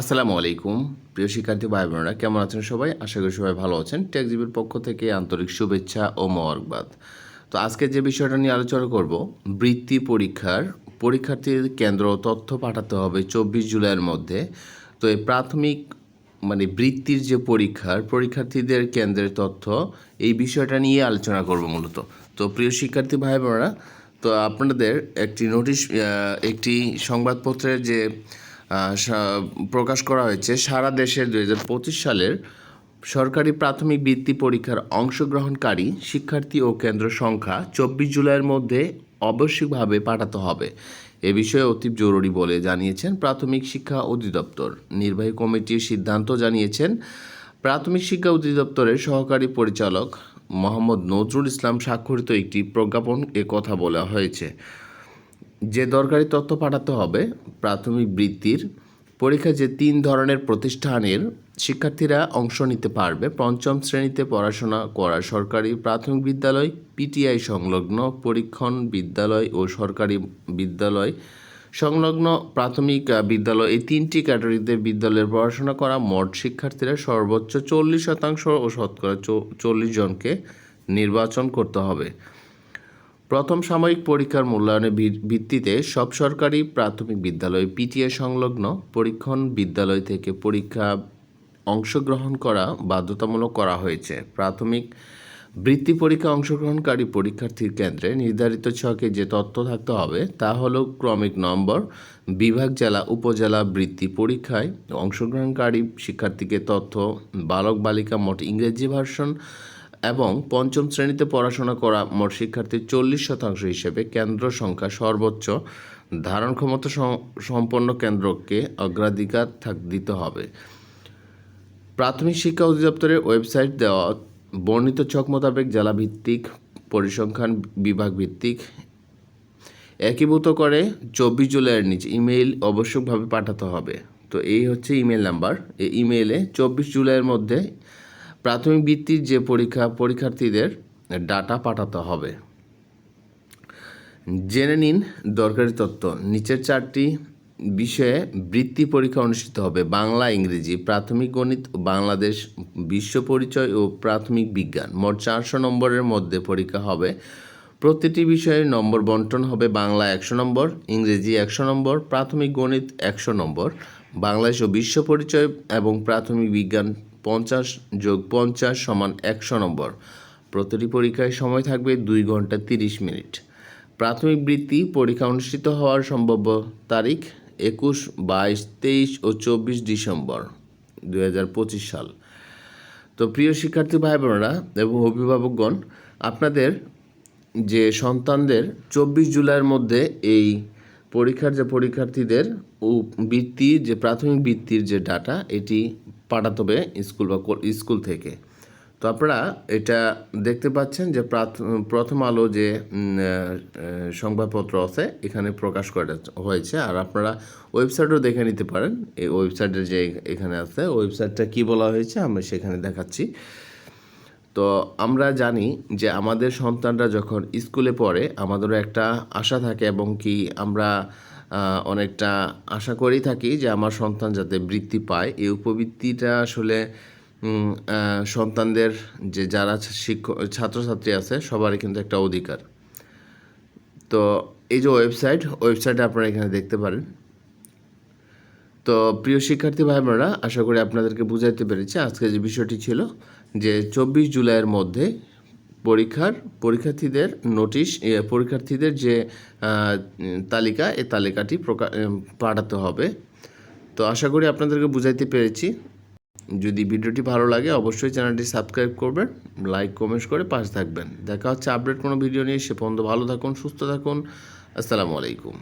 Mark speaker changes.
Speaker 1: আসসালামু আলাইকুম। প্রিয় শিক্ষার্থী ভাই বোনেরা, কেমন আছেন সবাই? আশা করি সবাই ভালো আছেন। টেকজিবির পক্ষ থেকে আন্তরিক শুভেচ্ছা ও মোবারকবাদ তো আজকে যে বিষয়টা নিয়ে আলোচনা করব, বৃত্তি পরীক্ষার, পরীক্ষার্থীর কেন্দ্র তথ্য পাঠাতে হবে চব্বিশ জুলাইয়ের মধ্যে। তো এই প্রাথমিক মানে বৃত্তির যে পরীক্ষার, পরীক্ষার্থীদের কেন্দ্রের তথ্য, এই বিষয়টা নিয়ে আলোচনা করব মূলত। তো প্রিয় শিক্ষার্থী ভাই বোনেরা, তো আপনাদের একটি নোটিশ একটি সংবাদপত্রের যে প্রকাশ করা হয়েছে, সারা দেশের দুই হাজার পঁচিশ সালের সরকারি প্রাথমিক বৃত্তি পরীক্ষার অংশগ্রহণকারী শিক্ষার্থী ও কেন্দ্র সংখ্যা চব্বিশ জুলাইয়ের মধ্যে আবশ্যিকভাবে পাঠাতে হবে। এ বিষয়ে অতি জরুরি বলে জানিয়েছেন প্রাথমিক শিক্ষা অধিদপ্তর। নির্বাহী কমিটির সিদ্ধান্ত জানিয়েছেন, প্রাথমিক শিক্ষা অধিদপ্তরের সহকারী পরিচালক মোহাম্মদ নজরুল ইসলাম স্বাক্ষরিত একটি প্রজ্ঞাপন এ কথা বলা হয়েছে। যে দরকারি তথ্য পাঠাতে হবে, প্রাথমিক বৃত্তির পরীক্ষা যে তিন ধরনের প্রতিষ্ঠানের শিক্ষার্থীরা অংশ নিতে পারবে। পঞ্চম শ্রেণীতে পড়াশোনা করা সরকারি প্রাথমিক বিদ্যালয় পিটিআই সংলগ্ন পরীক্ষণ বিদ্যালয় ও সরকারি বিদ্যালয় সংলগ্ন প্রাথমিক বিদ্যালয়। এই তিনটি ক্যাটাগরিতে বিদ্যালয়ের পড়াশোনা করা মোট শিক্ষার্থীরা সর্বোচ্চ চল্লিশ শতাংশ ও শতকরা চল্লিশ জনকে নির্বাচন করতে হবে। প্রথম সাময়িক পরীক্ষার মূল্যায়নের ভিত্তিতে সব সরকারি প্রাথমিক বিদ্যালয় পিটিএ সংলগ্ন পরীক্ষণ বিদ্যালয় থেকে পরীক্ষা অংশগ্রহণ করা বাধ্যতামূলক করা হয়েছে। প্রাথমিক বৃত্তি পরীক্ষা অংশগ্রহণকারী পরীক্ষার্থীর কেন্দ্রে নির্ধারিত ছকে যে তথ্য থাকতে হবে তা হলো ক্রমিক নম্বর, বিভাগ জেলা, উপজেলা বৃত্তি পরীক্ষায় অংশগ্রহণকারী শিক্ষার্থীকে তথ্য, বালক বালিকা মোট ইংরেজি ভার্সন এবং পঞ্চম শ্রেণীতে পড়াশোনা করা মোট শিক্ষার্থীর চল্লিশ শতাংশ হিসেবে কেন্দ্র সংখ্যা সর্বোচ্চ। ধারণ ক্ষমতা সম- সম্পন্ন কেন্দ্রকে অগ্রাধিকার থাক, দিতে হবে। প্রাথমিক শিক্ষা অধিদপ্তরের ওয়েবসাইট দেওয়া বর্ণিত ছক মোতাবেক জেলা ভিত্তিক পরিসংখ্যান বিভাগ ভিত্তিক একীভূত করে চব্বিশ জুলাইয়ের নিচে ইমেইল আবশ্যকভাবে পাঠাতে হবে। তো এই হচ্ছে ইমেল নাম্বার। এই ইমেইলে চব্বিশ জুলাইয়ের মধ্যে প্রাথমিক বৃত্তির যে পরীক্ষা, পরীক্ষার্থীদের ডাটা পাঠাতে হবে। জেনে নিন দরকারি তথ্য। নিচের চারটি বিষয়ে বৃত্তি পরীক্ষা অনুষ্ঠিত হবে। বাংলা, ইংরেজি, প্রাথমিক গণিত, বাংলাদেশ, বিশ্ব পরিচয় ও প্রাথমিক বিজ্ঞান। মোট চারশো নম্বরের মধ্যে পরীক্ষা হবে। প্রতিটি বিষয়ে নম্বর বন্টন হবে। বাংলা একশো নম্বর, ইংরেজি একশো নম্বর, প্রাথমিক গণিত একশো নম্বর, বাংলাদেশ ও বিশ্ব পরিচয় এবং প্রাথমিক বিজ্ঞান পঞ্চাশ যোগ পঞ্চাশ সমান একশো নম্বর। প্রতিটি পরীক্ষায় সময় থাকবে দুই ঘণ্টা তিরিশ মিনিট। প্রাথমিক বৃত্তি পরীক্ষা অনুষ্ঠিত হওয়ার সম্ভাব্য তারিখ একুশ, বাইশ, তেইশ ও চব্বিশ ডিসেম্বর দুই হাজার পঁচিশ সাল। তো প্রিয় শিক্ষার্থী ভাই বোনেরা এবং অভিভাবকগণ, আপনাদের যে সন্তানদের চব্বিশ জুলাইয়ের মধ্যে এই পরীক্ষার যে পরীক্ষার্থীদের ও বৃত্তি, যে প্রাথমিক বৃত্তির যে ডাটা, এটি পাঠাতে হবে স্কুল বা কল- স্কুল থেকে। তো আপনারা এটা দেখতে পাচ্ছেন যে প্রাথ- প্রথম আলো যে সংবাদপত্র আছে, এখানে প্রকাশ করা হয়েছে। আর আপনারা ওয়েবসাইটও দেখে নিতে পারেন। এই ওয়েবসাইটের যে এখানে আছে, ওয়েবসাইটটা কি বলা হয়েছে আমরা সেখানে দেখাচ্ছি। তো আমরা জানি যে আমাদের সন্তানরা যখন স্কুলে পড়ে, আমাদেরও একটা আশা থাকে এবং কি আমরা অনেকটা আশা করেই থাকি যে আমার সন্তান যাতে বৃত্তি পায়। এই উপবৃত্তিটা আসলে সন্তানদের যে যারা শিক্ষক ছাত্রছাত্রী আছে, সবারই কিন্তু একটা অধিকার। তো এই যে ওয়েবসাইট ওয়েবসাইটে আপনারা এখানে দেখতে পারেন। তো প্রিয় শিক্ষার্থী ভাই বোনেরা আশা করি আপনাদেরকে বুঝাইতে পেরেছি আজকে যে বিষয়টি ছিল যে চব্বিশ জুলাইয়ের মধ্যে পরীক্ষার পরীক্ষার্থীদের নোটিশ পরীক্ষার্থীদের যে তালিকা, এ তালিকাটি পাঠাতে হবে। তো আশা করি আপনাদেরকে বুঝাইতে পেরেছি। যদি ভিডিওটি ভালো লাগে, অবশ্যই চ্যানেলটি সাবস্ক্রাইব করবেন লাইক কমেন্ট করে পাশে থাকবেন। দেখা হচ্ছে আপডেট কোনো ভিডিও নিয়ে। সে পর্যন্ত ভালো থাকুন, সুস্থ থাকুন। আসসালামু আলাইকুম।